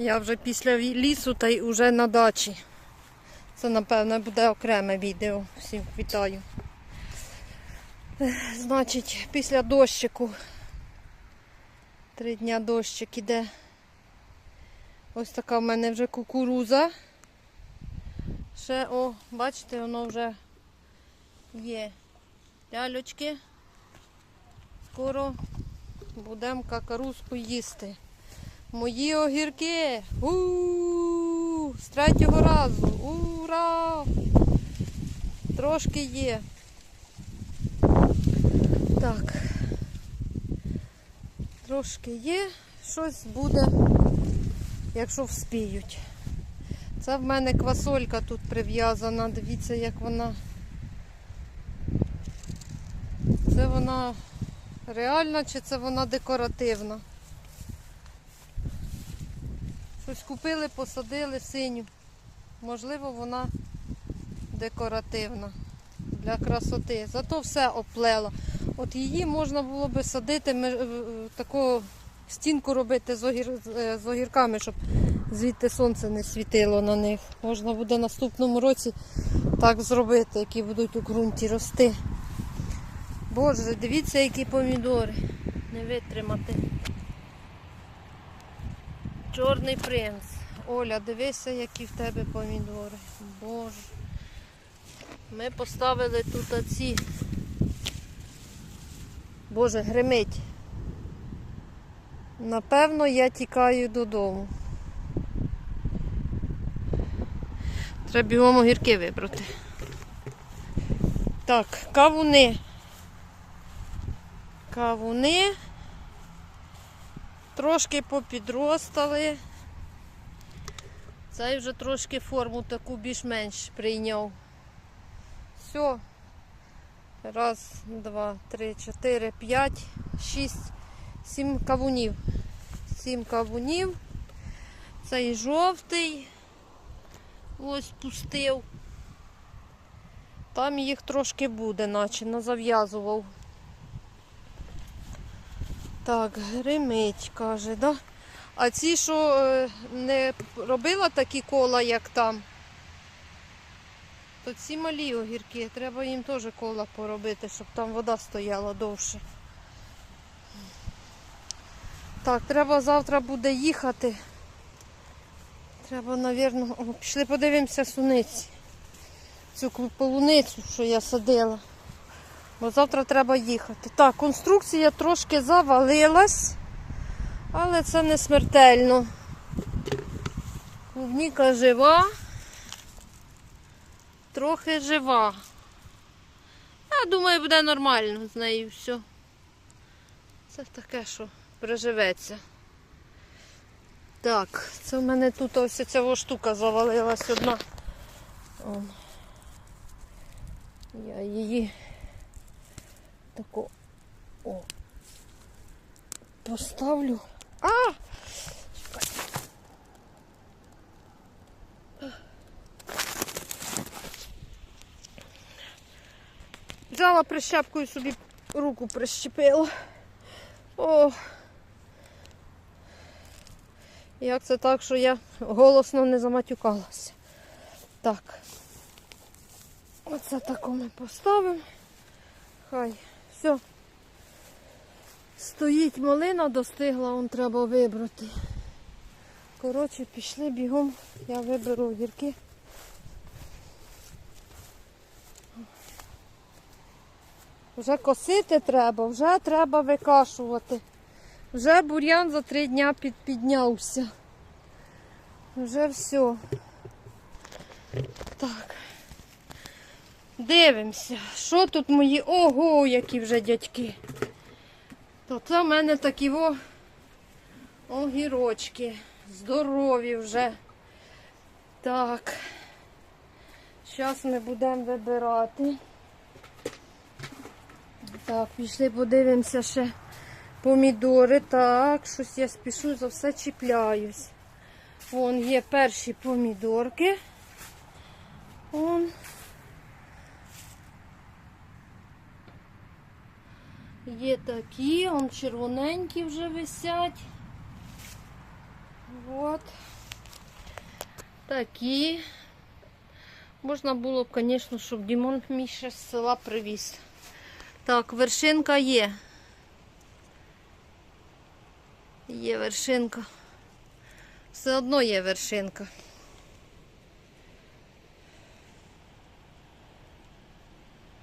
Я вже після лісу та й уже на дачі. Це, напевно, буде окреме відео. Всім вітаю. Значить, після дощику. Три дня дощик іде. Ось така в мене вже кукуруза. Ще, о, бачите, воно вже є. Лялечки. Скоро будемо какарузку їсти. Мої огірки. У, -у, -у З третього разу. Ура! Трошки є. Так. Трошки є. Щось буде, якщо вспіють. Це в мене квасолька тут прив'язана. Дивіться, як вона. Це вона реальна чи це вона декоративна? Щось купили, посадили синю. Можливо, вона декоративна для красоти. Зато все оплела. От її можна було би садити, е, е, таку стінку робити з, е, з огірками, щоб звідти сонце не світило на них. Можна буде наступному році так зробити, які будуть у ґрунті рости. Боже, дивіться, які помідори. Не витримати. Чорний принц. Оля, дивися, які в тебе помідори. Боже. Ми поставили тут оці. Боже, гримить. Напевно, я тікаю додому. Треба бігом огірки вибрати. Так, кавуни. Кавуни. Трошки попідростали. Цей вже трошки форму таку більш-менш прийняв. Все. Раз, два, три, чотири, п'ять, шість, сім кавунів. Сім кавунів. Цей жовтий. Ось пустив. Там їх трошки буде, наче назав'язував. Так, гримить, каже, да? А ці, що е, не робила такі кола, як там, то ці малі огірки, треба їм теж кола поробити, щоб там вода стояла довше. Так, треба завтра буде їхати. Треба, о, пішли подивимося суниці. Цю полуницю, що я садила. Бо завтра треба їхати. Так, конструкція трошки завалилась, але це не смертельно. Клубніка жива, трохи жива. Я думаю, буде нормально з нею все. Це таке, що приживеться. Так, це в мене тут ось ця штука завалилась одна. Я її таку о, поставлю. А! Взяла прищепкою собі руку прищепила. О! Як це так, що я голосно не заматюкалася? Так. Оце таку ми поставимо. Хай. Стоїть малина, достигла, он треба вибрати. Коротше, пішли бігом, я виберу огірки. Вже косити треба, вже треба викашувати. Вже бур'ян за три дня під, піднявся. Вже все. Так. Дивимося, що тут мої. Ого, які вже дядьки. То це в мене такі во огірочки. Здорові вже. Так. Зараз ми будемо вибирати. Так, пішли подивимося ще помідори. Так, щось я спішу, за все чіпляюсь. Вон є перші помідорки. Вон. Є такі, он червоненькі вже висять. От. Такі. Можна було б, звісно, щоб Дімон мій ще з села привіз. Так, вершинка є. Є вершинка. Все одно є вершинка.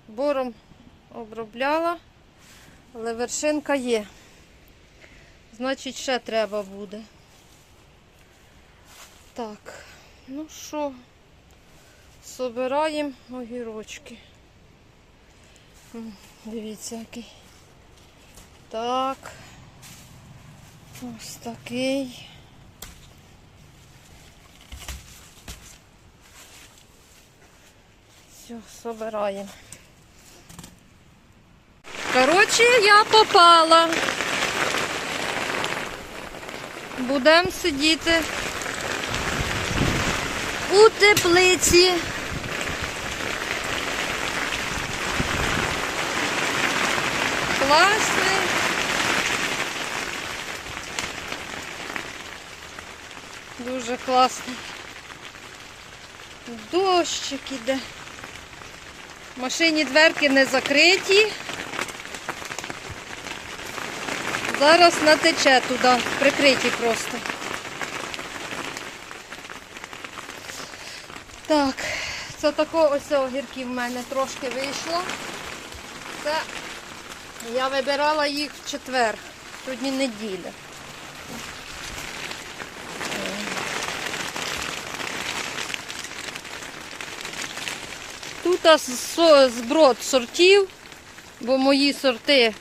Бором обробляла, але вершинка є. Значить, ще треба буде. Так, ну що, собираємо огірочки. Дивіться, який. Так. Ось такий. Все, собираємо. Коротше, я попала. Будемо сидіти у теплиці. Класний. Дуже класний. Дощик іде. В машині дверки не закриті. Зараз натече туди, прикриті просто. Так, це тако ось огірків в мене трошки вийшло. Це я вибирала їх в четвер, сьогодні неділя. Тут зброд сортів, бо мої сорти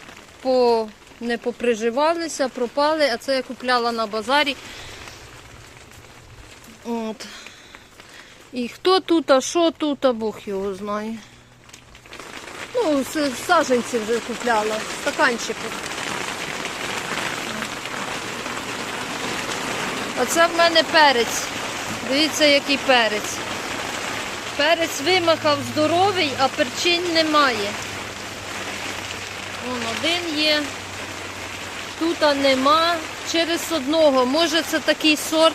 по, не поприживалися, пропали, а це я купляла на базарі. От. І хто тут, а що тут, а Бог його знає. Ну, саджанці вже купляла, в стаканчику. Оце в мене перець. Дивіться, який перець. Перець вимахав здоровий, а перчин немає. Вон один є. Тут нема. Через одного. Може це такий сорт,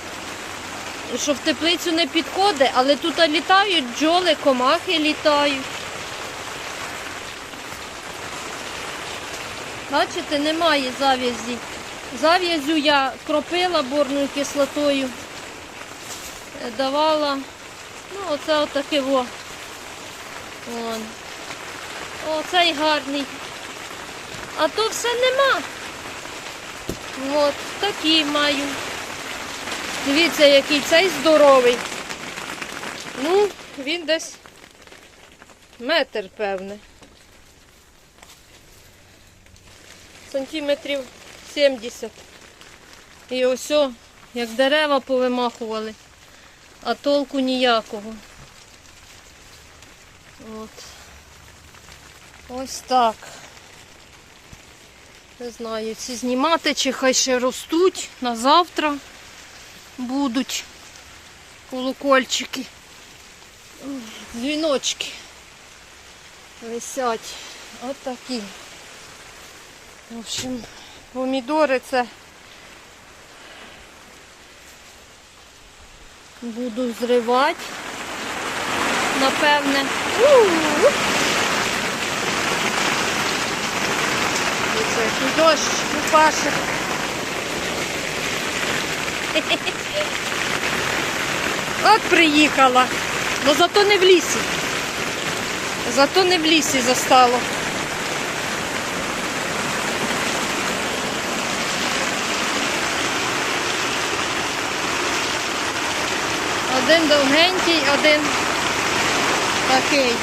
що в теплицю не підходить, але тут літають бджоли, комахи літають. Бачите, немає зав'язі. Зав'язю я кропила борною кислотою, е, давала. Ну, оце отаке во. Вон. Оцей гарний. А то все нема. От, такі маю. Дивіться, який цей здоровий. Ну, він десь метр, певне. Сантиметрів 70. І ось, як дерева повимахували а толку ніякого. От. Ось так. Не знаю, ці знімати, чи хай ще ростуть на завтра будуть колокольчики. Дзвіночки висять. От такі. В общем, помідори це Буду зривати. Напевне. У-у-у. Дивіться, який дощ упаше. От приїхала. Ну зато не в лісі. Зато не в лісі застало. Один довгенький, один такий.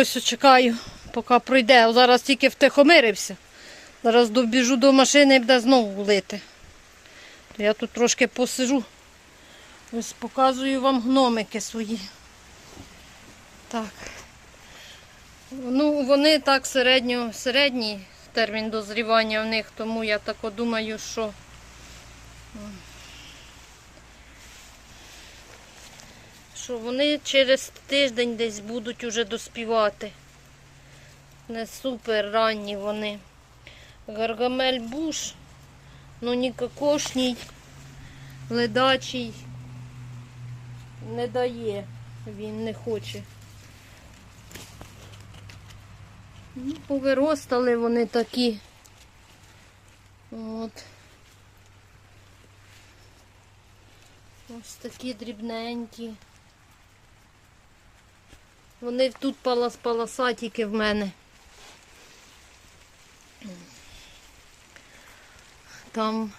Ось чекаю, поки пройде. Зараз тільки втихомирився. Зараз добіжу до машини і буде знову лити. Я тут трошки посижу. Ось показую вам гномики свої. Так. Ну, вони так середньо, середній термін дозрівання в них, тому я так думаю, що що вони через тиждень десь будуть уже доспівати. Не супер ранні вони. Гаргамель буш, ну ні кокошній, ледачий не дає, він не хоче. Ну, повиростали вони такі. От. Ось такі дрібненькі. Вони тут палас паласатіки в мене. Там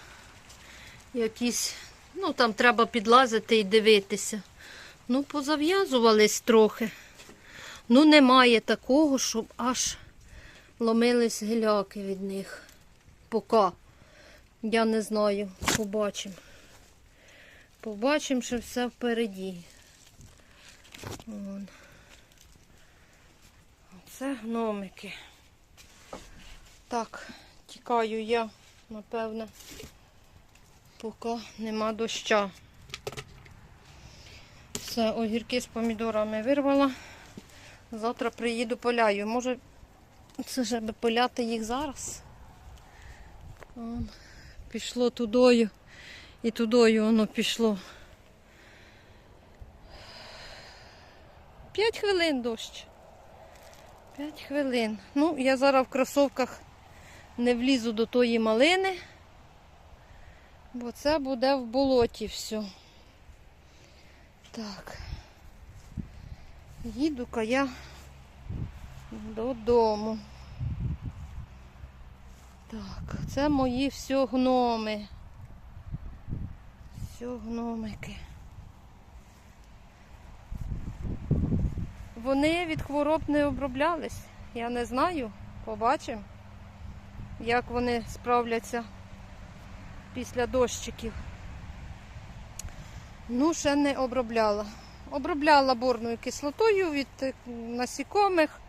якісь, ну там треба підлазити і дивитися. Ну, позав'язувались трохи. Ну, немає такого, щоб аж ломились гіляки від них. Поки. Я не знаю. Побачимо. Побачимо, що все впереді. Вон. Це гномики. Так, тікаю я, напевне, поки нема доща. Все, огірки з помідорами вирвала. Завтра приїду поляю. Може, це ж аби поляти їх зараз. Вон, пішло тудою. І тудою воно пішло. П'ять хвилин дощ. П'ять хвилин. Ну, я зараз в кросовках не влізу до тої малини, бо це буде в болоті все. Так. Їду-ка я додому. Так, це мої все гноми. Все гномики. Вони від хвороб не оброблялись. Я не знаю. Побачимо, як вони справляться після дощиків. Ну, ще не обробляла. Обробляла борною кислотою від е, насікомих.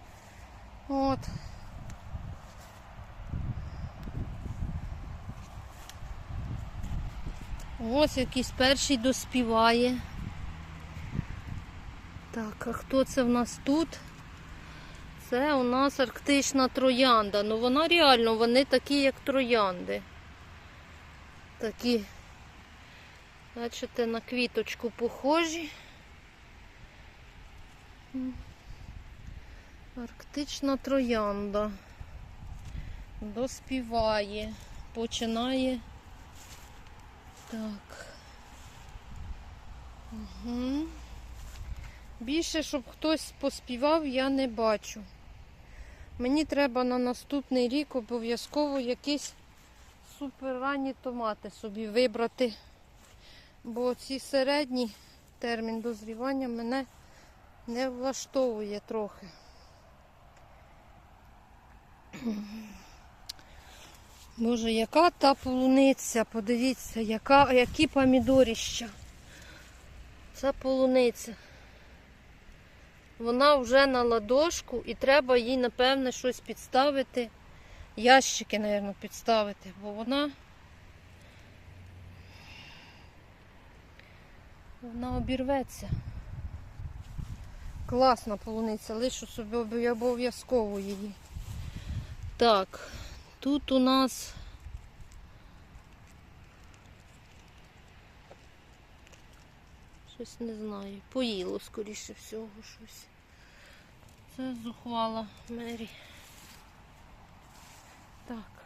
От. Ось якийсь перший доспіває. Так, а хто це в нас тут? Це у нас арктична троянда. Ну вона реально, вони такі, як троянди. Такі, бачите, на квіточку похожі. Арктична троянда. Доспіває, починає. Так. Угу. Більше, щоб хтось поспівав, я не бачу. Мені треба на наступний рік обов'язково якісь суперранні томати собі вибрати. Бо ці середні термін дозрівання мене не влаштовує трохи. Боже, яка та полуниця, подивіться, яка, які помідоріща. Це полуниця. Вона вже на ладошку і треба їй, напевне, щось підставити. Ящики, мабуть, підставити, бо вона. Вона обірветься. Класна полуниця, лишу собі обов'язково її. Так, тут у нас щось не знаю. Поїло, скоріше всього, щось. Це зухвала Мері. Так.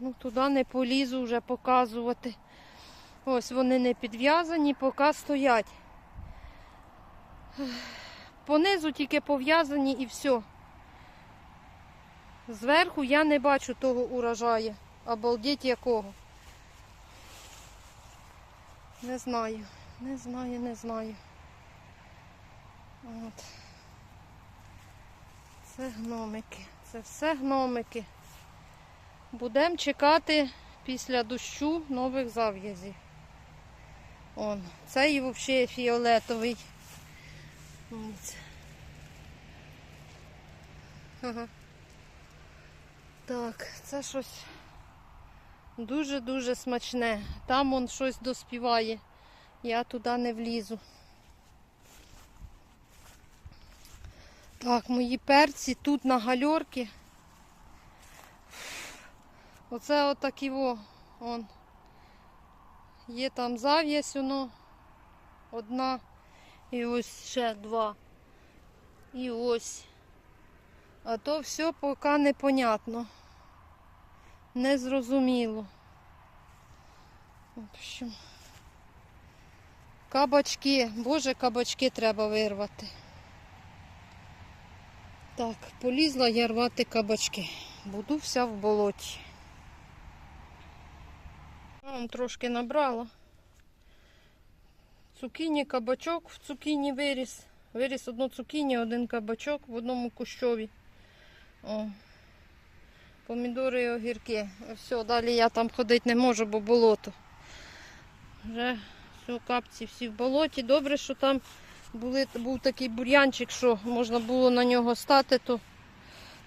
Ну, туди не полізу вже показувати. Ось вони не підв'язані, поки стоять. Понизу тільки пов'язані і все. Зверху я не бачу того урожаю. Обалдеть якого. Не знаю, не знаю, не знаю. От. Це гномики. Це все гномики. Будемо чекати після дощу нових зав'язів. Он. Цей взагалі фіолетовий. Ось. Ага. Так, це щось Дуже-дуже смачне. Там он щось доспіває. Я туди не влізу. Так, мої перці тут на гальорки. Оце отакі во, он. Є там зав'язь, воно одна. І ось ще два. І ось. А то все поки непонятно. Незрозуміло. В общем. Кабачки. Боже, кабачки треба вирвати. Так, полізла я рвати кабачки. Буду вся в болоті. Вон трошки набрала. Цукіні, кабачок в цукіні виріс. Виріс одну цукіні, один кабачок в одному кущові. О. Помідори і огірки. Все, далі я там ходити не можу, бо болото. Вже все, капці всі в болоті. Добре, що там були, був такий бур'янчик, що можна було на нього стати, то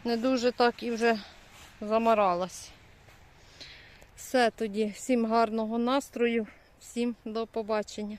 не дуже так і вже замаралась. Все тоді. Всім гарного настрою, всім до побачення.